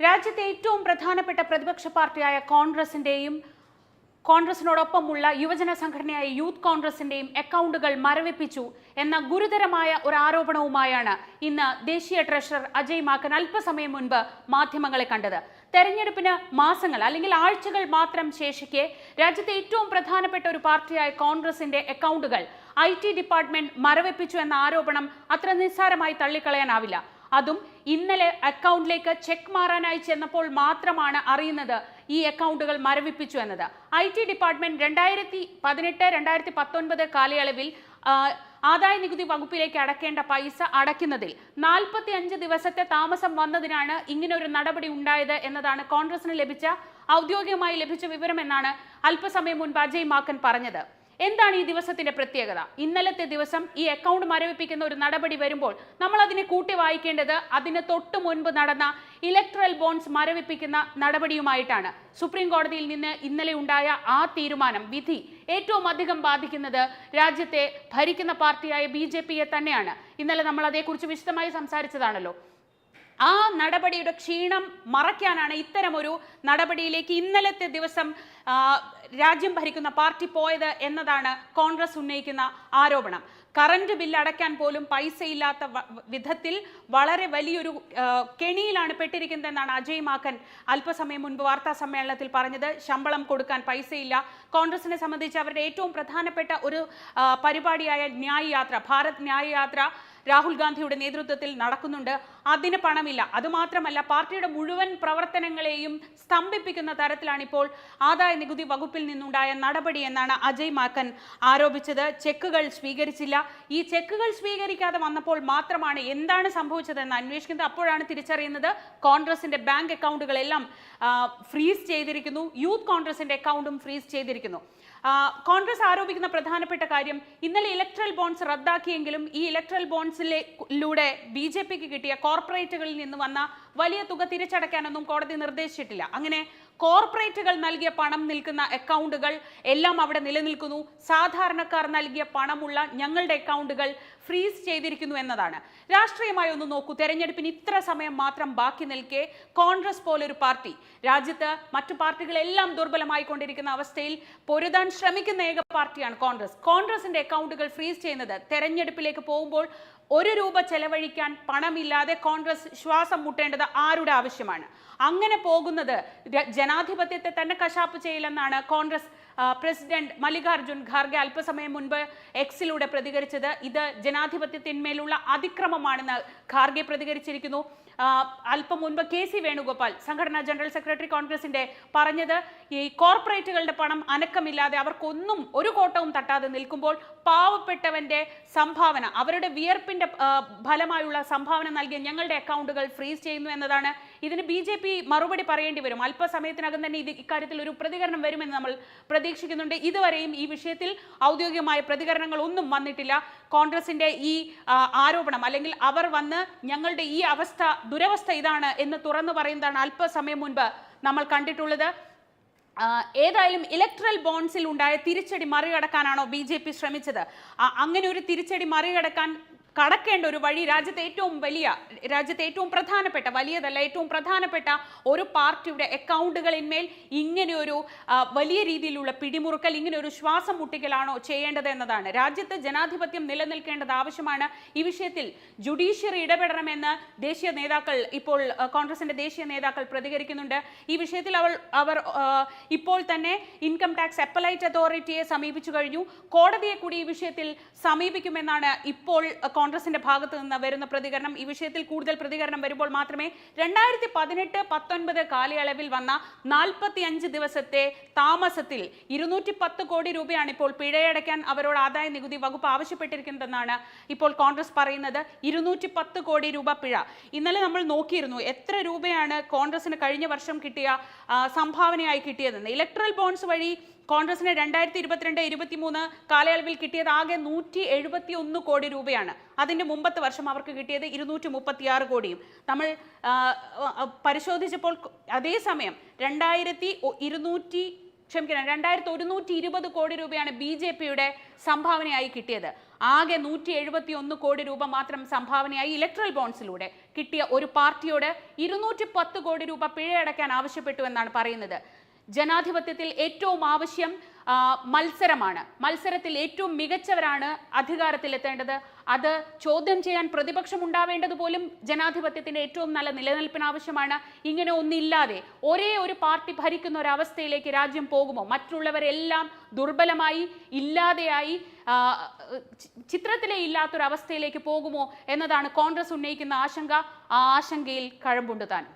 രാജ്യത്തെ ഏറ്റവും പ്രധാനപ്പെട്ട പ്രതിപക്ഷ പാർട്ടിയായ കോൺഗ്രസിന്റെയും കോൺഗ്രസിനോടൊപ്പമുള്ള യുവജന സംഘടനയായ യൂത്ത് കോൺഗ്രസിന്റെയും അക്കൗണ്ടുകൾ മരവിപ്പിച്ചു എന്ന ഗുരുതരമായ ഒരു ആരോപണവുമായാണ് ഇന്ന് ദേശീയ ട്രഷറർ അജയ് മാക്കൻ അല്പസമയം മുൻപ് മാധ്യമങ്ങളെ കണ്ടത്. തെരഞ്ഞെടുപ്പിന് മാസങ്ങൾ അല്ലെങ്കിൽ ആഴ്ചകൾ മാത്രം ശേഷിക്കെ രാജ്യത്തെ ഏറ്റവും പ്രധാനപ്പെട്ട ഒരു പാർട്ടിയായ കോൺഗ്രസിന്റെ അക്കൗണ്ടുകൾ ഐ ടി ഡിപ്പാർട്ട്മെന്റ് മരവിപ്പിച്ചു എന്ന ആരോപണം അത്ര നിസ്സാരമായി തള്ളിക്കളയാനാവില്ല. അതും ഇന്നലെ അക്കൗണ്ടിലേക്ക് ചെക്ക് മാറാനായി ചെന്നപ്പോൾ മാത്രമാണ് അറിയുന്നത് ഈ അക്കൗണ്ടുകൾ മരവിപ്പിച്ചു എന്നത്. ഐ ടി ഡിപ്പാർട്ട്മെന്റ് രണ്ടായിരത്തി പതിനെട്ട് രണ്ടായിരത്തി പത്തൊൻപത് കാലയളവിൽ ആദായ നികുതി വകുപ്പിലേക്ക് അടക്കേണ്ട പൈസ അടയ്ക്കുന്നതിൽ നാൽപ്പത്തി അഞ്ച് ദിവസത്തെ താമസം വന്നതിനാണ് ഇങ്ങനെ ഒരു നടപടി ഉണ്ടായത് എന്നതാണ് കോൺഗ്രസിന് ലഭിച്ച ഔദ്യോഗികമായി ലഭിച്ച വിവരമെന്നാണ് അല്പസമയം മുൻപ് അജയ് മാക്കൻ പറഞ്ഞത്. എന്താണ് ഈ ദിവസത്തിന്റെ പ്രത്യേകത? ഇന്നലത്തെ ദിവസം ഈ അക്കൗണ്ട് മരവിപ്പിക്കുന്ന ഒരു നടപടി വരുമ്പോൾ നമ്മൾ അതിനെ കൂട്ടി വായിക്കേണ്ടത് അതിന് തൊട്ടു മുൻപ് നടന്ന ഇലക്ട്രൽ ബോൺസ് മരവിപ്പിക്കുന്ന നടപടിയുമായിട്ടാണ്. സുപ്രീം കോടതിയിൽ നിന്ന് ഇന്നലെ ഉണ്ടായ ആ തീരുമാനം വിധി ഏറ്റവും അധികം ബാധിക്കുന്നത് രാജ്യത്തെ ഭരിക്കുന്ന പാർട്ടിയായ ബി തന്നെയാണ്. ഇന്നലെ നമ്മൾ അതേക്കുറിച്ച് വിശദമായി സംസാരിച്ചതാണല്ലോ. ആ നടപടിയുടെ ക്ഷീണം മറയ്ക്കാനാണ് ഇത്തരമൊരു നടപടിയിലേക്ക് ഇന്നലത്തെ ദിവസം രാജ്യം ഭരിക്കുന്ന പാർട്ടി പോയത് എന്നതാണ് കോൺഗ്രസ് ഉന്നയിക്കുന്ന ആരോപണം. കറന്റ് ബില്ല് അടയ്ക്കാൻ പോലും പൈസയില്ലാത്ത വിധത്തിൽ വളരെ വലിയൊരു കെണിയിലാണ് പെട്ടിരിക്കുന്നതെന്നാണ് അജയ് മാക്കൻ അല്പസമയം മുൻപ് വാർത്താ സമ്മേളനത്തിൽ പറഞ്ഞത്. ശമ്പളം കൊടുക്കാൻ പൈസയില്ല. കോൺഗ്രസിനെ സംബന്ധിച്ച് അവരുടെ ഏറ്റവും പ്രധാനപ്പെട്ട ഒരു പരിപാടിയായ ന്യായ് യാത്ര ഭാരത് ന്യായ് യാത്ര രാഹുൽ ഗാന്ധിയുടെ നേതൃത്വത്തിൽ നടക്കുന്നുണ്ട്. അതിന് പണമില്ല. അതുമാത്രമല്ല പാർട്ടിയുടെ മുഴുവൻ പ്രവർത്തനങ്ങളെയും സ്തംഭിപ്പിക്കുന്ന തരത്തിലാണ് ഇപ്പോൾ ആദായ നികുതി വകുപ്പിൽ നിന്നുണ്ടായ നടപടി എന്നാണ് അജയ് മാക്കൻ ആരോപിച്ചത്. ചെക്കുകൾ സ്വീകരിച്ചില്ല. ഈ ചെക്കുകൾ സ്വീകരിക്കാതെ വന്നപ്പോൾ മാത്രമാണ് എന്താണ് സംഭവിച്ചതെന്ന് അന്വേഷിക്കുന്നത്. അപ്പോഴാണ് തിരിച്ചറിയുന്നത് കോൺഗ്രസിന്റെ ബാങ്ക് അക്കൗണ്ടുകളെല്ലാം ഫ്രീസ് ചെയ്തിരിക്കുന്നു. യൂത്ത് കോൺഗ്രസിന്റെ അക്കൗണ്ടും ഫ്രീസ് ചെയ്തിരിക്കുന്നു. കോൺഗ്രസ് ആരോപിക്കുന്ന പ്രധാനപ്പെട്ട കാര്യം ഇന്നലെ ഇലക്ട്രൽ ബോൺസ് റദ്ദാക്കിയെങ്കിലും ഈ ഇലക്ട്രൽ ബോൺസിലൂടെ ബി ജെ പിക്ക് കിട്ടിയ കോർപ്പറേറ്റുകളിൽ നിന്ന് വന്ന വലിയ തുക തിരിച്ചടയ്ക്കാനൊന്നും കോടതി നിർദ്ദേശിച്ചിട്ടില്ല. അങ്ങനെ കോർപ്പറേറ്റുകൾ നൽകിയ പണം നിൽക്കുന്ന അക്കൗണ്ടുകൾ എല്ലാം അവിടെ നിലനിൽക്കുന്നു. സാധാരണക്കാർ നൽകിയ പണമുള്ള ഞങ്ങളുടെ അക്കൗണ്ടുകൾ ഫ്രീസ് ചെയ്തിരിക്കുന്നു എന്നതാണ്. രാഷ്ട്രീയമായി ഒന്ന് നോക്കൂ. തെരഞ്ഞെടുപ്പിന് ഇത്ര സമയം മാത്രം ബാക്കി നിൽക്കെ കോൺഗ്രസ് പോലൊരു പാർട്ടി. രാജ്യത്ത് മറ്റു പാർട്ടികളെല്ലാം ദുർബലമായി കൊണ്ടിരിക്കുന്ന അവസ്ഥയിൽ പൊരുതാൻ ശ്രമിക്കുന്ന ഏക പാർട്ടിയാണ് കോൺഗ്രസ്. കോൺഗ്രസിന്റെ അക്കൗണ്ടുകൾ ഫ്രീസ് ചെയ്യുന്നത് തെരഞ്ഞെടുപ്പിലേക്ക് പോകുമ്പോൾ ഒരു രൂപ ചെലവഴിക്കാൻ പണമില്ലാതെ കോൺഗ്രസ് ശ്വാസം മുട്ടേണ്ടത് ആരുടെ ആവശ്യമാണ്? അങ്ങനെ പോകുന്നത് ജനാധിപത്യത്തെ തന്നെ കശാപ്പ് ചെയ്യില്ലെന്നാണ് കോൺഗ്രസ് പ്രസിഡന്റ് മല്ലികാർജുൻ ഖാർഗെ അല്പസമയം മുൻപ് എക്സിലൂടെ പ്രതികരിച്ചത് ഇത് ജനാധിപത്യത്തിന്മേലുള്ള അതിക്രമമാണെന്ന് ഖാർഗെ പ്രതികരിച്ചിരിക്കുന്നു. അല്പം മുൻപ് കെ സി വേണുഗോപാൽ സംഘടനാ ജനറൽ സെക്രട്ടറി കോൺഗ്രസിന്റെ പറഞ്ഞത് ഈ കോർപ്പറേറ്റുകളുടെ പണം അനക്കമില്ലാതെ അവർക്കൊന്നും ഒരു കോട്ടവും തട്ടാതെ നിൽക്കുമ്പോൾ പാവപ്പെട്ടവന്റെ സംഭാവന അവരുടെ വിയർപ്പിന്റെ ഫലമായുള്ള സംഭാവന നൽകിയ ഞങ്ങളുടെ അക്കൗണ്ടുകൾ ഫ്രീസ് ചെയ്യുന്നു എന്നതാണ് ഇതിന് ബി ജെ പി മറുപടി പറയേണ്ടി വരും. അല്പസമയത്തിനകം തന്നെ ഇത് ഇക്കാര്യത്തിൽ ഒരു പ്രതികരണം വരുമെന്ന് നമ്മൾ പ്രതീക്ഷിക്കുന്നുണ്ട്. ഇതുവരെയും ഈ വിഷയത്തിൽ ഔദ്യോഗികമായ പ്രതികരണങ്ങൾ ഒന്നും വന്നിട്ടില്ല. കോൺഗ്രസിന്റെ ഈ ആരോപണം അല്ലെങ്കിൽ അവർ വന്ന് ഞങ്ങളുടെ ഈ അവസ്ഥ ദുരവസ്ഥ ഇതാണ് എന്ന് തുറന്നു പറയുന്നതാണ് അല്പസമയം മുൻപ് നമ്മൾ കണ്ടിട്ടുള്ളത്. ഏതായാലും ഇലക്ട്രൽ ബോൺസിൽ ഉണ്ടായ തിരിച്ചടി മറികടക്കാനാണോ ബി ജെ പി ശ്രമിച്ചത്? അങ്ങനെ ഒരു തിരിച്ചടി മറികടക്കാൻ കടക്കേണ്ട ഒരു വഴി രാജ്യത്തെ ഏറ്റവും വലിയ രാജ്യത്തെ ഏറ്റവും പ്രധാനപ്പെട്ട വലിയതല്ല ഏറ്റവും പ്രധാനപ്പെട്ട ഒരു പാർട്ടിയുടെ അക്കൗണ്ടുകളിന്മേൽ ഇങ്ങനെയൊരു വലിയ രീതിയിലുള്ള പിടിമുറുക്കൽ ഇങ്ങനെ ഒരു ശ്വാസം മുട്ടിക്കലാണോ ചെയ്യേണ്ടത് എന്നതാണ്. രാജ്യത്ത് ജനാധിപത്യം നിലനിൽക്കേണ്ടത് ആവശ്യമാണ്. ഈ വിഷയത്തിൽ ജുഡീഷ്യറി ഇടപെടണമെന്ന് ദേശീയ നേതാക്കൾ ഇപ്പോൾ കോൺഗ്രസിന്റെ ദേശീയ നേതാക്കൾ പ്രതികരിക്കുന്നുണ്ട്. ഈ വിഷയത്തിൽ അവൾ അവർ ഇപ്പോൾ തന്നെ ഇൻകം ടാക്സ് അപ്പലൈറ്റ് അതോറിറ്റിയെ സമീപിച്ചു കഴിഞ്ഞു. കോടതിയെ കൂടി ഈ വിഷയത്തിൽ സമീപിക്കുമെന്നാണ് ഇപ്പോൾ കോൺഗ്രസിന്റെ ഭാഗത്ത് നിന്ന് വരുന്ന പ്രതികരണം ഈ വിഷയത്തിൽ കൂടുതൽ പ്രതികരണം വരുമ്പോൾ മാത്രമേ രണ്ടായിരത്തി പതിനെട്ട് പത്തൊൻപത് കാലയളവിൽ വന്ന നാൽപ്പത്തി അഞ്ച് ദിവസത്തെ താമസത്തിൽ ഇരുന്നൂറ്റി പത്ത് കോടി രൂപയാണ് ഇപ്പോൾ പിഴയടയ്ക്കാൻ അവരോട് ആദായ നികുതി വകുപ്പ് ആവശ്യപ്പെട്ടിരിക്കുന്നതെന്നാണ് ഇപ്പോൾ കോൺഗ്രസ് പറയുന്നത്. ഇരുന്നൂറ്റി പത്ത് കോടി രൂപ പിഴ. ഇന്നലെ നമ്മൾ നോക്കിയിരുന്നു എത്ര രൂപയാണ് കോൺഗ്രസിന് കഴിഞ്ഞ വർഷം കിട്ടിയ സംഭാവനയായി കിട്ടിയതെന്ന്. ഇലക്ട്രൽ ബോൺസ് വഴി കോൺഗ്രസിന് രണ്ടായിരത്തി ഇരുപത്തിരണ്ട് ഇരുപത്തിമൂന്ന് കാലയളവിൽ കിട്ടിയത് ആകെ നൂറ്റി എഴുപത്തി ഒന്ന് കോടി രൂപയാണ്. അതിന്റെ മുമ്പത്തെ വർഷം അവർക്ക് കിട്ടിയത് ഇരുന്നൂറ്റി മുപ്പത്തി ആറ് കോടിയും നമ്മൾ പരിശോധിച്ചപ്പോൾ അതേസമയം രണ്ടായിരത്തി ഇരുന്നൂറ്റി ക്ഷമിക്കണം രണ്ടായിരത്തി ഒരുന്നൂറ്റി ഇരുപത് കോടി രൂപയാണ് ബി ജെ പിയുടെ സംഭാവനയായി കിട്ടിയത്. ആകെ നൂറ്റി എഴുപത്തി ഒന്ന് കോടി രൂപ മാത്രം സംഭാവനയായി ഇലക്ട്രൽ ബോൺസിലൂടെ കിട്ടിയ ഒരു പാർട്ടിയോട് ഇരുന്നൂറ്റി പത്ത് കോടി രൂപ പിഴയടക്കാൻ ആവശ്യപ്പെട്ടു എന്നാണ് പറയുന്നത്. ജനാധിപത്യത്തിൽ ഏറ്റവും ആവശ്യം മത്സരമാണ്. മത്സരത്തിൽ ഏറ്റവും മികച്ചവരാണ് അധികാരത്തിലെത്തേണ്ടത്. അത് ചോദ്യം ചെയ്യാൻ പ്രതിപക്ഷം ഉണ്ടാവേണ്ടത് പോലും ജനാധിപത്യത്തിന്റെ ഏറ്റവും നല്ല നിലനിൽപ്പിന് ആവശ്യമാണ്. ഇങ്ങനെ ഒന്നില്ലാതെ ഒരേ ഒരു പാർട്ടി ഭരിക്കുന്ന ഒരു അവസ്ഥയിലേക്ക് രാജ്യം പോകുമോ? മറ്റുള്ളവരെല്ലാം ദുർബലമായി ഇല്ലാതെയായി ചിത്രത്തിലെ ഇല്ലാത്തൊരവസ്ഥയിലേക്ക് പോകുമോ എന്നതാണ് കോൺഗ്രസ് ഉന്നയിക്കുന്ന ആശങ്ക. ആ ആശങ്കയിൽ കഴമ്പുണ്ട് താനും.